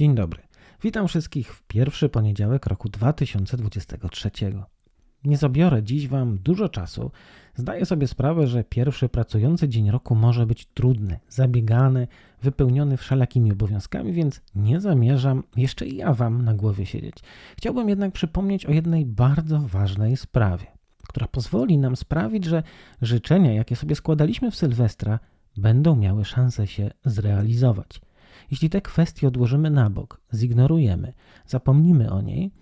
Dzień dobry. Witam wszystkich w pierwszy poniedziałek roku 2023. Nie zabiorę dziś Wam dużo czasu. Zdaję sobie sprawę, że pierwszy pracujący dzień roku może być trudny, zabiegany, wypełniony wszelakimi obowiązkami, więc nie zamierzam jeszcze i ja Wam na głowie siedzieć. Chciałbym jednak przypomnieć o jednej bardzo ważnej sprawie, która pozwoli nam sprawić, że życzenia, jakie sobie składaliśmy w Sylwestra, będą miały szansę się zrealizować. Jeśli te kwestie odłożymy na bok, zignorujemy, zapomnimy o niej,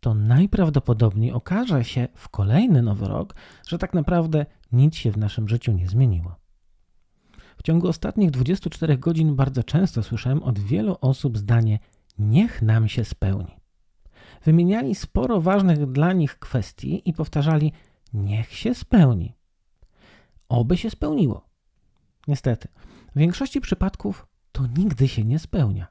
to najprawdopodobniej okaże się w kolejny nowy rok, że tak naprawdę nic się w naszym życiu nie zmieniło. W ciągu ostatnich 24 godzin bardzo często słyszałem od wielu osób zdanie: Niech nam się spełni. Wymieniali sporo ważnych dla nich kwestii i powtarzali: Niech się spełni. Oby się spełniło. Niestety, w większości przypadków to nigdy się nie spełnia.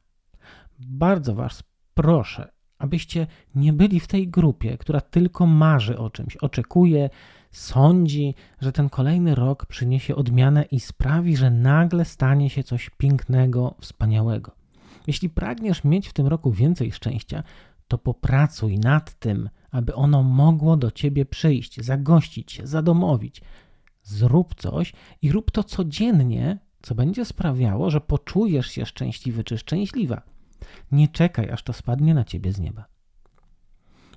Bardzo Was proszę, abyście nie byli w tej grupie, która tylko marzy o czymś, oczekuje, sądzi, że ten kolejny rok przyniesie odmianę i sprawi, że nagle stanie się coś pięknego, wspaniałego. Jeśli pragniesz mieć w tym roku więcej szczęścia, to popracuj nad tym, aby ono mogło do ciebie przyjść, zagościć się, zadomowić. Zrób coś i rób to codziennie, co będzie sprawiało, że poczujesz się szczęśliwy czy szczęśliwa. Nie czekaj, aż to spadnie na ciebie z nieba.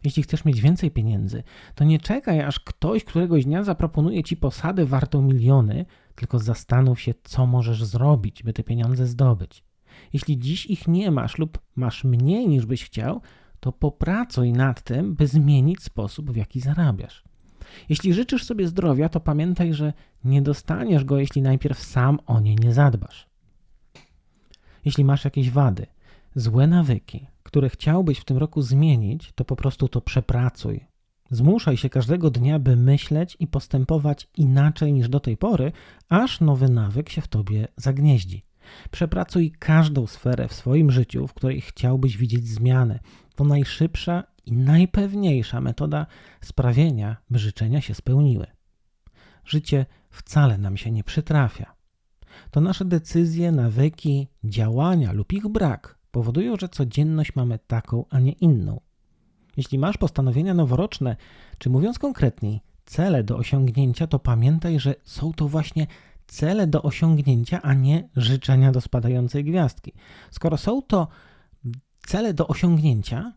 Jeśli chcesz mieć więcej pieniędzy, to nie czekaj, aż ktoś któregoś dnia zaproponuje ci posadę wartą miliony, tylko zastanów się, co możesz zrobić, by te pieniądze zdobyć. Jeśli dziś ich nie masz lub masz mniej niż byś chciał, to popracuj nad tym, by zmienić sposób, w jaki zarabiasz. Jeśli życzysz sobie zdrowia, to pamiętaj, że nie dostaniesz go, jeśli najpierw sam o nie nie zadbasz. Jeśli masz jakieś wady, złe nawyki, które chciałbyś w tym roku zmienić, to po prostu to przepracuj. Zmuszaj się każdego dnia, by myśleć i postępować inaczej niż do tej pory, aż nowy nawyk się w tobie zagnieździ. Przepracuj każdą sferę w swoim życiu, w której chciałbyś widzieć zmianę. To najszybsza i najpewniejsza metoda sprawienia, by życzenia się spełniły. Życie wcale nam się nie przytrafia. To nasze decyzje, nawyki, działania lub ich brak powodują, że codzienność mamy taką, a nie inną. Jeśli masz postanowienia noworoczne, czy mówiąc konkretniej, cele do osiągnięcia, to pamiętaj, że są to właśnie cele do osiągnięcia, a nie życzenia do spadającej gwiazdki. Skoro są to cele do osiągnięcia,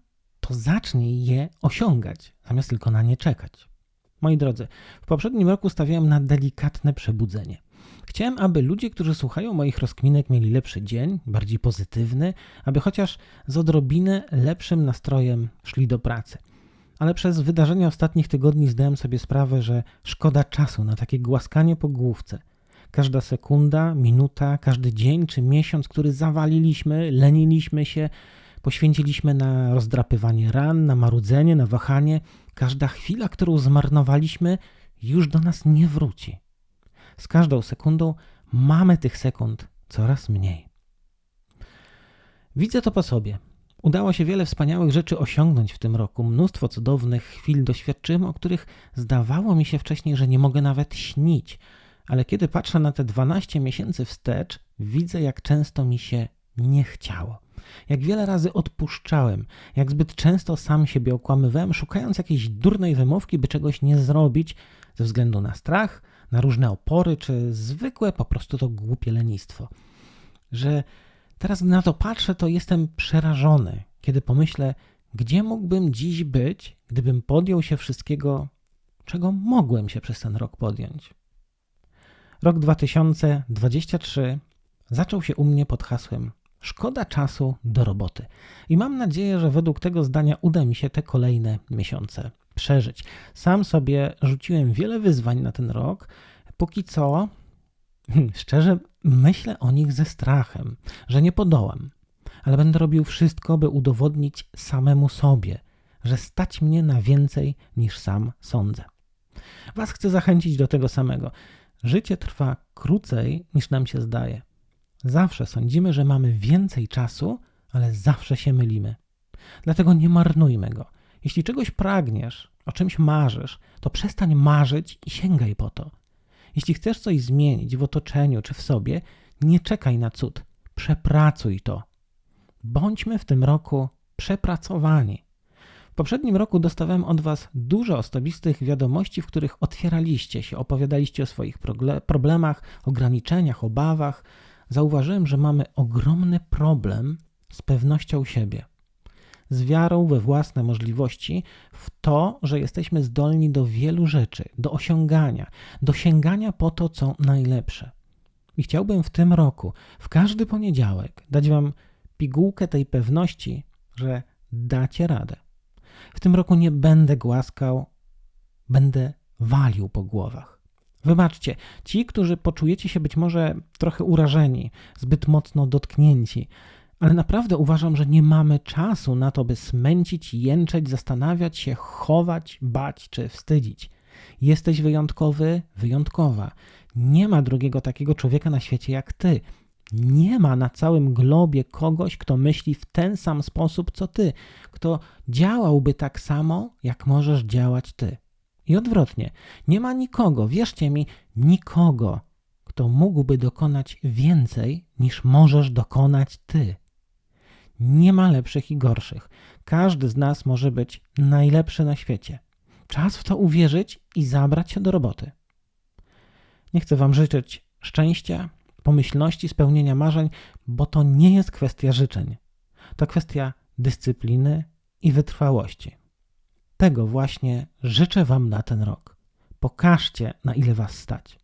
to zacznij je osiągać, zamiast tylko na nie czekać. Moi drodzy, w poprzednim roku stawiałem na delikatne przebudzenie. Chciałem, aby ludzie, którzy słuchają moich rozkminek, mieli lepszy dzień, bardziej pozytywny, aby chociaż z odrobinę lepszym nastrojem szli do pracy. Ale przez wydarzenia ostatnich tygodni zdałem sobie sprawę, że szkoda czasu na takie głaskanie po główce. Każda sekunda, minuta, każdy dzień czy miesiąc, który zawaliliśmy, leniliśmy się, poświęciliśmy na rozdrapywanie ran, na marudzenie, na wahanie, każda chwila, którą zmarnowaliśmy, już do nas nie wróci. Z każdą sekundą mamy tych sekund coraz mniej. Widzę to po sobie. Udało się wiele wspaniałych rzeczy osiągnąć w tym roku. Mnóstwo cudownych chwil doświadczyłem, o których zdawało mi się wcześniej, że nie mogę nawet śnić. Ale kiedy patrzę na te 12 miesięcy wstecz, widzę, jak często mi się nie chciało. Jak wiele razy odpuszczałem, jak zbyt często sam siebie okłamywałem, szukając jakiejś durnej wymówki, by czegoś nie zrobić ze względu na strach, na różne opory, czy zwykłe po prostu to głupie lenistwo. Że teraz, na to patrzę, to jestem przerażony, kiedy pomyślę, gdzie mógłbym dziś być, gdybym podjął się wszystkiego, czego mogłem się przez ten rok podjąć. Rok 2023 zaczął się u mnie pod hasłem Szkoda czasu do roboty. I mam nadzieję, że według tego zdania uda mi się te kolejne miesiące przeżyć. Sam sobie rzuciłem wiele wyzwań na ten rok. Póki co, szczerze, myślę o nich ze strachem, że nie podołam, ale będę robił wszystko, by udowodnić samemu sobie, że stać mnie na więcej niż sam sądzę. Was chcę zachęcić do tego samego. Życie trwa krócej niż nam się zdaje. Zawsze sądzimy, że mamy więcej czasu, ale zawsze się mylimy. Dlatego nie marnujmy go. Jeśli czegoś pragniesz, o czymś marzysz, to przestań marzyć i sięgaj po to. Jeśli chcesz coś zmienić w otoczeniu czy w sobie, nie czekaj na cud. Przepracuj to. bądźmy w tym roku przepracowani. W poprzednim roku dostawałem od Was dużo osobistych wiadomości, w których otwieraliście się, opowiadaliście o swoich problemach, ograniczeniach, obawach. Zauważyłem, że mamy ogromny problem z pewnością siebie, z wiarą we własne możliwości, w to, że jesteśmy zdolni do wielu rzeczy, do osiągania, do sięgania po to, co najlepsze. I chciałbym w tym roku, w każdy poniedziałek, dać Wam pigułkę tej pewności, że dacie radę. W tym roku nie będę głaskał, będę walił po głowach. Wybaczcie, ci, którzy poczujecie się być może trochę urażeni, zbyt mocno dotknięci, ale naprawdę uważam, że nie mamy czasu na to, by smęcić, jęczeć, zastanawiać się, chować, bać czy wstydzić. Jesteś wyjątkowy, wyjątkowa. Nie ma drugiego takiego człowieka na świecie jak ty. Nie ma na całym globie kogoś, kto myśli w ten sam sposób co ty, kto działałby tak samo, jak możesz działać ty. I odwrotnie, nie ma nikogo, wierzcie mi, nikogo, kto mógłby dokonać więcej niż możesz dokonać ty. Nie ma lepszych i gorszych. Każdy z nas może być najlepszy na świecie. Czas w to uwierzyć i zabrać się do roboty. Nie chcę Wam życzyć szczęścia, pomyślności, spełnienia marzeń, bo to nie jest kwestia życzeń. To kwestia dyscypliny i wytrwałości. Tego właśnie życzę Wam na ten rok. Pokażcie, na ile Was stać.